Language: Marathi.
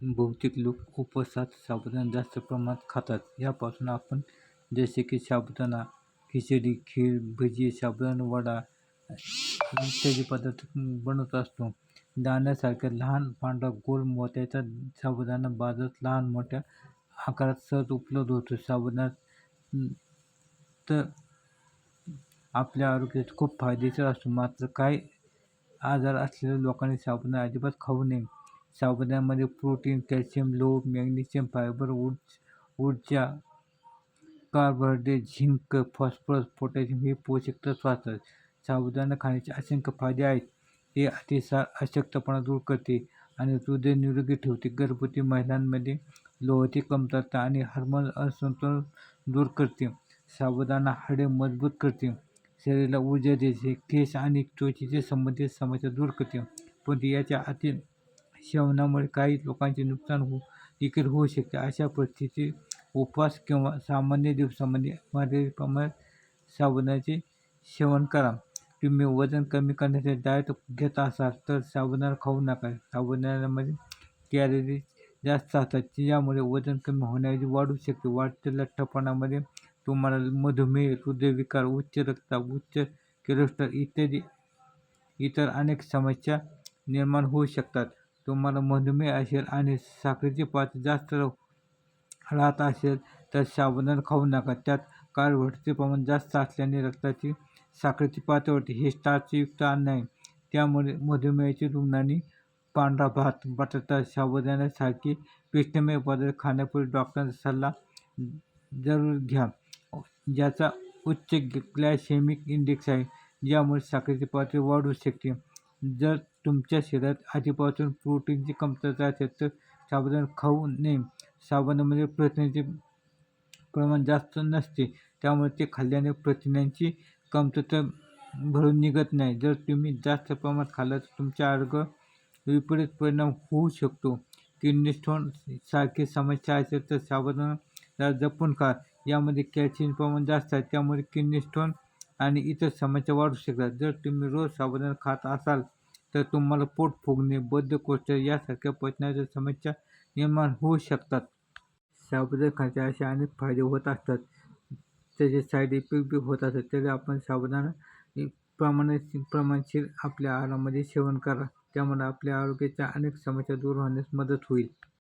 बहुतेक लोक उपवासात साबुदाणा जास्त प्रमाणात खातात. यापासून आपण जसे की साबुदाणा खिचडी खीर भजी साबुदाणा वडा इत्यादी पदार्थ बनवत असतो. दाण्यासारख्या लहान पांढरा गोल मोत्याचा साबुदाणा बाजारात लहान मोठ्या आकारात सहज उपलब्ध होतो. साबुदाणा तर आपल्या आरोग्यात खूप फायदेशीर असतो. मात्र काही आजार असलेल्या लोकांनी साबुदाणा अजिबात खाऊ नये. साबुदाण्यामध्ये प्रोटीन कॅल्शियम लोह मॅग्नेशियम फायबर ऊर्ज ऊर्जा कार्बोहायड्रेट झिंक फॉस्फरस पोटॅशियम हे पोषक तत्व असतात. साबुदाणा खाण्याचे असंख्य फायदे आहेत. हे अतिसार अशक्तपणा दूर करते आणि हृदय निरोगी ठेवते. गर्भवती महिलांमध्ये लोहाची कमतरता आणि हार्मोन असंतुलन दूर करते. साबुदाणा हाडे मजबूत करते. शरीराला ऊर्जा देते. केस आणि त्वचेचे संबंधित समस्या दूर करते. पण याच्या अति सेवनामुळे काही लोकांचे नुकसान होऊ देखील होऊ शकते. अशा परिस्थितीत उपवास किंवा सामान्य दिवसामध्ये मर्यादित प्रमाणात सेवन करा. तुम्ही वजन कमी करण्यासाठी डाएट घेत असाल तर साबुदाणा खाऊ नका. साबुदाण्यामध्ये कॅलरीज जास्त असतात ज्यामुळे वजन कमी होण्याऐवजी वाढू शकते. वाढते लठ्ठपणामध्ये तुम्हाला मधुमेह हृदयविकार उच्च रक्तदाब उच्च कोलेस्ट्रॉल इत्यादी इतर अनेक समस्या निर्माण होऊ शकतात. तुम्हाला मधुमेह असेल आणि साखरेची पातळी जास्त राहत असेल तर साबुदाणा खाऊ नका. त्यात कार्बोहायड्रेटचे प्रमाण जास्त असल्याने रक्ताची साखरेची पातळी हे स्टार्चयुक्त अन्न आहे. त्यामुळे मधुमेहाचे रुग्णांनी पांढरा भात बटाटा साबुदाण्यासारखे पिष्टमय पदार्थ खाण्यापूर्वी डॉक्टरांचा सल्ला जरूर घ्या. ज्याचा उच्च ग्लायसेमिक इंडेक्स आहे ज्यामुळे साखरेची पातळी वाढू शकते. जर तुमच्या शरीरात आधीपासून प्रोटीनची कमतरता असेल तर साबुदाणा खाऊ नये. साबणामध्ये म्हणजे प्रथिनाचे प्रमाण जास्त नसते त्यामुळे ते खाल्ल्याने प्रथिनांची कमतरता भरून निघत नाही. जर तुम्ही जास्त प्रमाणात खाल्लं तर तुमच्या आरोग्य विपरीत परिणाम होऊ शकतो. किडनी स्टोन सारखी समस्या असेल तर साबुदाणा जपून खा. यामध्ये कॅल्शियम प्रमाण जास्त आहे त्यामुळे किडनी स्टोन आणि इतर समस्या वाढू शकतात. जर तुम्ही रोज साबुदाणा खात असाल तर तुम्हाला पोट फुगणे बद्धकोष्ठ यासारख्या पचनाच्या समस्या निर्माण होऊ शकतात. साबुदाणा खाण्याचे असे अनेक फायदे होत असतात. त्याचे साईड इफेक्ट बी होत असतात. तरी आपण साबुदाणा प्रमाणे प्रमाणशीर आपल्या आहारामध्ये सेवन करा. त्यामुळे आपल्या आरोग्याच्या अनेक समस्या दूर होण्यास मदत होईल.